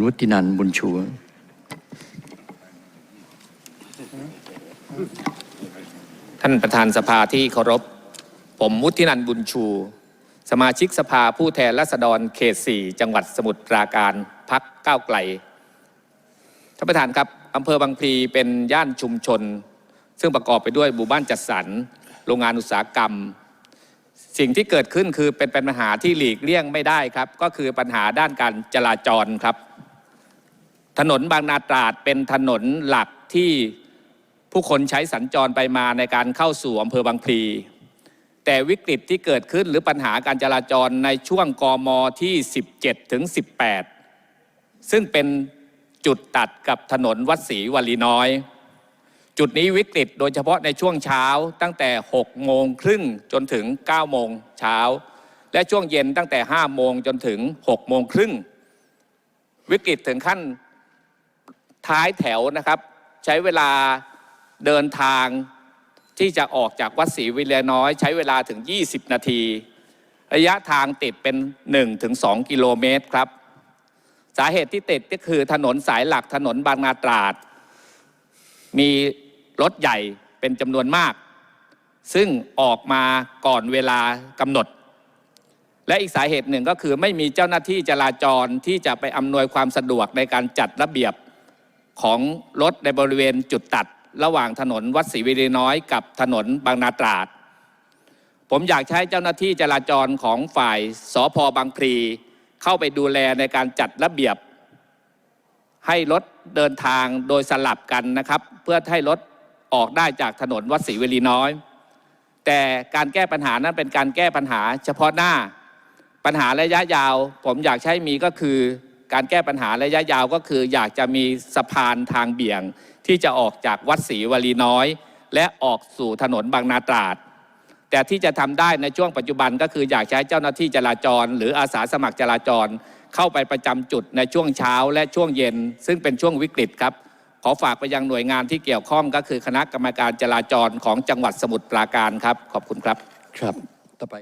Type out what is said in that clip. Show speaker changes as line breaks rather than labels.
คุณวุฒินันบุญชู
ท่านประธานสภาที่เคารพ ผมมุทินันบุญชู สมาชิกสภาผู้แทนราษฎรเขต4จังหวัดสมุทรปราการพักก้าวไกล ท่านประธานครับอำเภอบางพลีเป็นย่านชุมชน ซึ่งประกอบไปด้วยหมู่บ้านจัดสรร โรงงานอุตสาหกรรม สิ่งที่เกิดขึ้นคือเป็นปัญหาที่หลีกเลี่ยงไม่ได้ครับ ก็คือปัญหาด้านการจราจรครับ ถนนบางนาตราดเป็นถนนหลักที่ผู้คนใช้สัญจรไปมาในการเข้าสู่อำเภอบางพลีแต่วิกฤตที่เกิดขึ้นหรือปัญหาการจราจรในช่วงกมที่ 17 ถึง 18 ซึ่งเป็นจุดตัดกับถนนวัดศรีวลีน้อย จุดนี้วิกฤตโดยเฉพาะในช่วงเช้าตั้งแต่ 6 โมงครึ่งจนถึง 9 โมงเช้า และช่วงเย็นตั้งแต่ 5 โมงจนถึง 6 โมงครึ่ง วิกฤตถึงขั้น ท้ายแถวนะครับ ใช้เวลาเดินทางที่จะออกจากวัดศรีวิเลน้อย ใช้เวลาถึง 20 นาที ระยะทางติดเป็น 1-2 กิโลเมตรครับ สาเหตุที่ติดก็คือถนนสายหลักถนนบางนาตราด มีรถใหญ่เป็นจำนวนมาก ซึ่งออกมาก่อนเวลากำหนด และอีกสาเหตุหนึ่งก็คือไม่มีเจ้าหน้าที่จราจรที่จะไปอำนวยความสะดวกในการจัดระเบียบ ของรถในบริเวณจุดตัด ระหว่างถนนวัดศรีวิริน้อยกับถนนบางนาตราด ผมอยากใช้เจ้าหน้าที่จราจรของฝ่ายสพบางพลีเข้าไปดูแลในการจัดระเบียบ ให้รถเดินทางโดยสลับกันนะครับ เพื่อให้รถออกได้จากถนนวัดศรีเวลีน้อย แต่การแก้ปัญหานั้นเป็นการแก้ปัญหาเฉพาะหน้าปัญหาระยะยาว ผมอยากใช้มีก็คือ การแก้ปัญหาระยะยาวก็คือ อยากจะมีสะพานทางเบี่ยง ที่จะออกจากวัดศรีวลีน้อย และออกสู่ถนนบางนาตราด แต่ที่จะทำได้ในช่วงปัจจุบันก็คืออยากใช้เจ้าหน้าที่จราจร หรืออาสาสมัครจราจร เข้าไปประจำจุดในช่วงเช้าและช่วงเย็น ซึ่งเป็นช่วงวิกฤตครับขอฝากไปยังหน่วยงานที่เกี่ยวข้องก็คือคณะกรรมการจราจรของจังหวัดสมุทรปราการครับ ขอบคุณครับ
ครับต่อไป